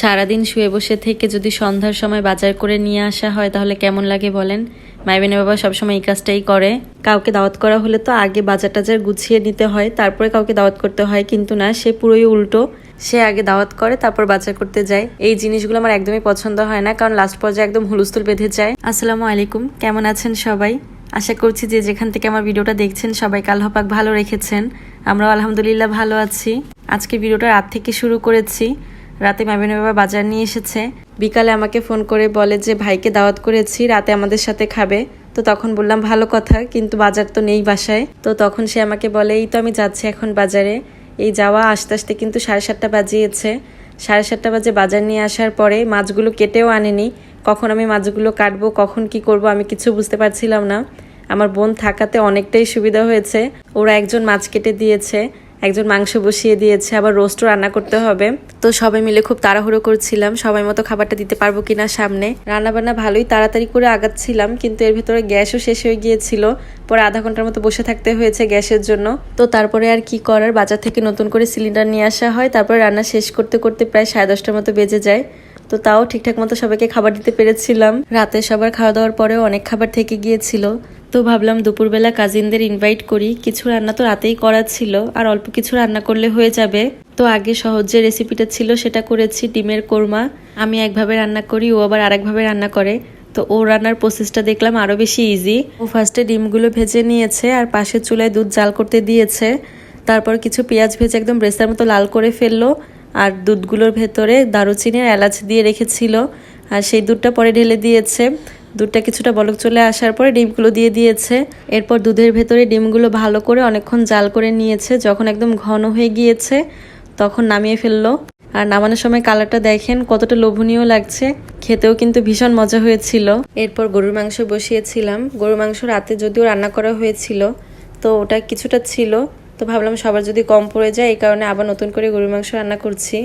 সারাদিন শুয়ে বসে থেকে যদি সন্ধ্যার সময় বাজার করে নিয়ে আসা হয়, তাহলে কেমন লাগে বলেন? মাইবিনের বাবা সবসময় এই কাজটাই করে। কাউকে দাওয়াত করা হলে তো আগে বাজার টাজার গুছিয়ে নিতে হয়, তারপরে কাউকে দাওয়াত করতে হয়, কিন্তু না, সে পুরোই উল্টো। সে আগে দাওয়াত করে, তারপর বাজার করতে যায়। এই জিনিসগুলো আমার একদমই পছন্দ হয় না, কারণ লাস্ট পর্যায়ে একদম হুলস্থুল বেঁধে যায়। আসসালামু আলাইকুম, কেমন আছেন সবাই? আশা করছি যে যেখান থেকে আমার ভিডিওটা দেখছেন, সবাই কালহপাক ভালো রেখেছেন। আমরাও আলহামদুলিল্লাহ ভালো আছি। আজকে ভিডিওটা রাত থেকে শুরু করেছি। রাতে মামিনা বাবা বাজার নিয়ে এসেছে। বিকালে আমাকে ফোন করে বলে যে, ভাইকে দাওয়াত করেছি, রাতে আমাদের সাথে খাবে। তো তখন বললাম, ভালো কথা, কিন্তু বাজার তো নেই বাসায়। তো তখন সে আমাকে বলে, এই তো আমি যাচ্ছি এখন বাজারে। এই যাওয়া আস্তে আস্তে কিন্তু সাড়ে সাতটা বাজিয়েছে। সাড়ে সাতটা বাজে বাজার নিয়ে আসার পরে মাছগুলো কেটেও আনেনি। কখন আমি মাছগুলো কাটবো, কখন কি করব, আমি কিছু বুঝতে পারছিলাম না। আমার বোন থাকাতে অনেকটাই সুবিধা হয়েছে। ওরা একজন মাছ কেটে দিয়েছে। একজন মাংস বসিয়ে দিয়েছে, আবার রোস্টও রান্না করতে হবে। তো সবাই মিলে খুব তাড়াহুড়ো করছিলাম, সবাই মতো খাবারটা দিতে পারব কিনা সামনে। রান্না বান্না ভালোই তাড়াতাড়ি করে আগাচ্ছিলাম, কিন্তু এর ভেতরে গ্যাসও শেষ হয়ে গিয়েছিল। পরে আধা ঘণ্টার মতো বসে থাকতে হয়েছে গ্যাসের জন্য। তো তারপরে আর কি করার, বাজার থেকে নতুন করে সিলিন্ডার নিয়ে আসা হয়। তারপরে রান্না শেষ করতে করতে প্রায় সাড়ে দশটার মতো বেজে যায়। তো তাও ঠিকঠাক মতো সবাইকে খাবার দিতে পেরেছিলাম। রাতে সবার খাওয়া দাওয়ার পরেও অনেক খাবার থেকে গিয়েছিল। তো ভাবলাম দুপুরবেলা কাজিনদের ইনভাইট করি। কিছু রান্না তো রাতেই করা ছিল, আর অল্প কিছু রান্না করলে হয়ে যাবে। তো আগে সহজ যে রেসিপিটা ছিল সেটা করেছি ডিমের কোরমা। আমি একভাবে রান্না করি, ও আবার আরেকভাবে রান্না করে। তো ও রান্নার প্রসেসটা দেখলাম আরও বেশি ইজি ও ফার্স্টে ডিমগুলো ভেজে নিয়েছে, আর পাশের চুলায় দুধ জাল করতে দিয়েছে। তারপর কিছু পেঁয়াজ ভেজে একদম ব্রেস্তার মতো লাল করে ফেলল, আর দুধগুলোর ভেতরে দারুচিনি আর এলাচ দিয়ে রেখেছিল। আর সেই দুধটা পরে ঢেলে দিয়েছে। দুধটা কিছুটা বলক চলে আসার পরে ডিমগুলো দিয়ে দিয়েছে। এরপর দুধের ভেতরে ডিমগুলো ভালো করে অনেকক্ষণ জাল করে নিয়েছে। যখন একদম ঘন হয়ে গিয়েছে, তখন নামিয়ে ফেলল। আর নামানোর সময় কালারটা দেখেন, কতটা লোভনীয় লাগছে। খেতেও কিন্তু ভীষণ মজা হয়েছিল। এরপর গরুর মাংস বসিয়েছিলাম। গরুর মাংস রাতে যদিও রান্না করা হয়েছিল, তো ওটা কিছুটা ছিল। তো ভাবলাম সবার যদি কম পড়ে যায়, এই কারণে আবার নতুন করে গরুর মাংস রান্না করছি।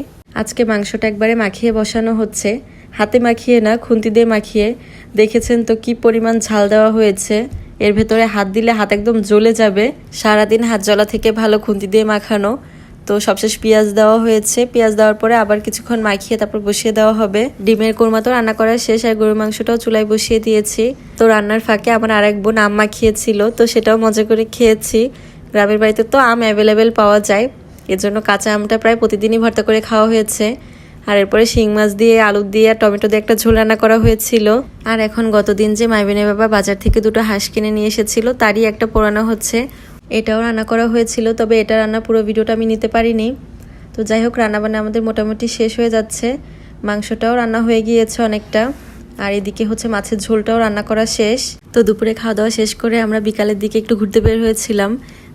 আজকে মাংসটা একবারে মাখিয়ে বসানো হচ্ছে। হাতে মাখিয়ে না, খুন্তি দিয়ে মাখিয়ে। দেখেছেন তো কি পরিমাণ ঝাল দেওয়া হয়েছে। এর ভেতরে হাত দিলে হাত একদম জ্বলে যাবে। সারাদিন হাত জ্বলা থেকে ভালো খুন্তি দিয়ে মাখানো। তো সবশেষ পেঁয়াজ দেওয়া হয়েছে। পেঁয়াজ দেওয়ার পরে আবার কিছুক্ষণ মাখিয়ে তারপর বসিয়ে দেওয়া হবে। ডিমের কোরমা তো রান্না করার শেষ, আর গরুর মাংসটাও চুলায় বসিয়ে দিয়েছি। তো রান্নার ফাঁকে আমার আরেক বোন আম মাখিয়েছিল, তো সেটাও মজা করে খেয়েছি। গ্রামের বাড়িতে তো আম অ্যাভেলেবেল পাওয়া যায়। এর জন্য কাঁচা আমটা প্রায় প্রতিদিনই ভর্তা করে খাওয়া হয়েছে। আর এরপরে শিং মাছ দিয়ে, আলু দিয়ে আর টমেটো দিয়ে একটা ঝোল রান্না করা হয়েছিল। আর এখন গতদিন যে মাইবিনের বাবা বাজার থেকে দুটো হাঁস কিনে নিয়ে এসেছিল, তারই একটা পোড়ানো হচ্ছে। এটাও রান্না করা হয়েছিল, তবে এটা রান্না পুরো ভিডিওটা আমি নিতে পারিনি। তো যাই হোক, রান্নাবান্না আমাদের মোটামুটি শেষ হয়ে যাচ্ছে। মাংসটাও রান্না হয়ে গিয়েছে অনেকটা। আর এদিকে হচ্ছে মাছের ঝোলটাও রান্না করা শেষ। তো দুপুরে খাওয়া দাওয়া শেষ করে আমরা বিকালের দিকে একটু ঘুরতে বের হয়েছিলাম।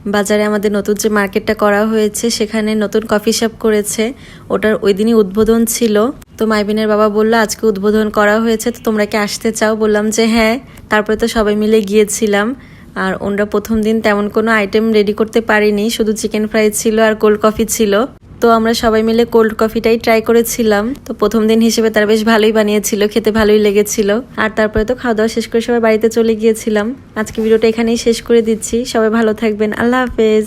বাজারে আমাদের নতুন যে মার্কেটটা করা হয়েছে, সেখানে নতুন কফি শপ করেছে। ওটার ওই দিনই উদ্বোধন ছিল। তো মাইবিনের বাবা বলল, আজকে উদ্বোধন করা হয়েছে, তো তোমরা কি আসতে চাও? বললাম যে হ্যাঁ। তারপরে তো সবাই মিলে গিয়েছিলাম। আর ওনরা প্রথম দিন তেমন কোনো আইটেম রেডি করতে পারিনি। শুধু চিকেন ফ্রাই ছিল আর কোল্ড কফি ছিল। তো আমরা সবাই মিলে কোল্ড কফিটাই ট্রাই করেছিলাম। তো প্রথম দিন হিসেবে তারা বেশ ভালোই বানিয়েছিল, খেতে ভালোই লেগেছিল। আর তারপরে তো খাওয়া দাওয়া শেষ করে সবাই বাড়িতে চলে গিয়েছিলাম। আজকে ভিডিওটা এখানেই শেষ করে দিচ্ছি। সবাই ভালো থাকবেন। আল্লাহ হাফেজ।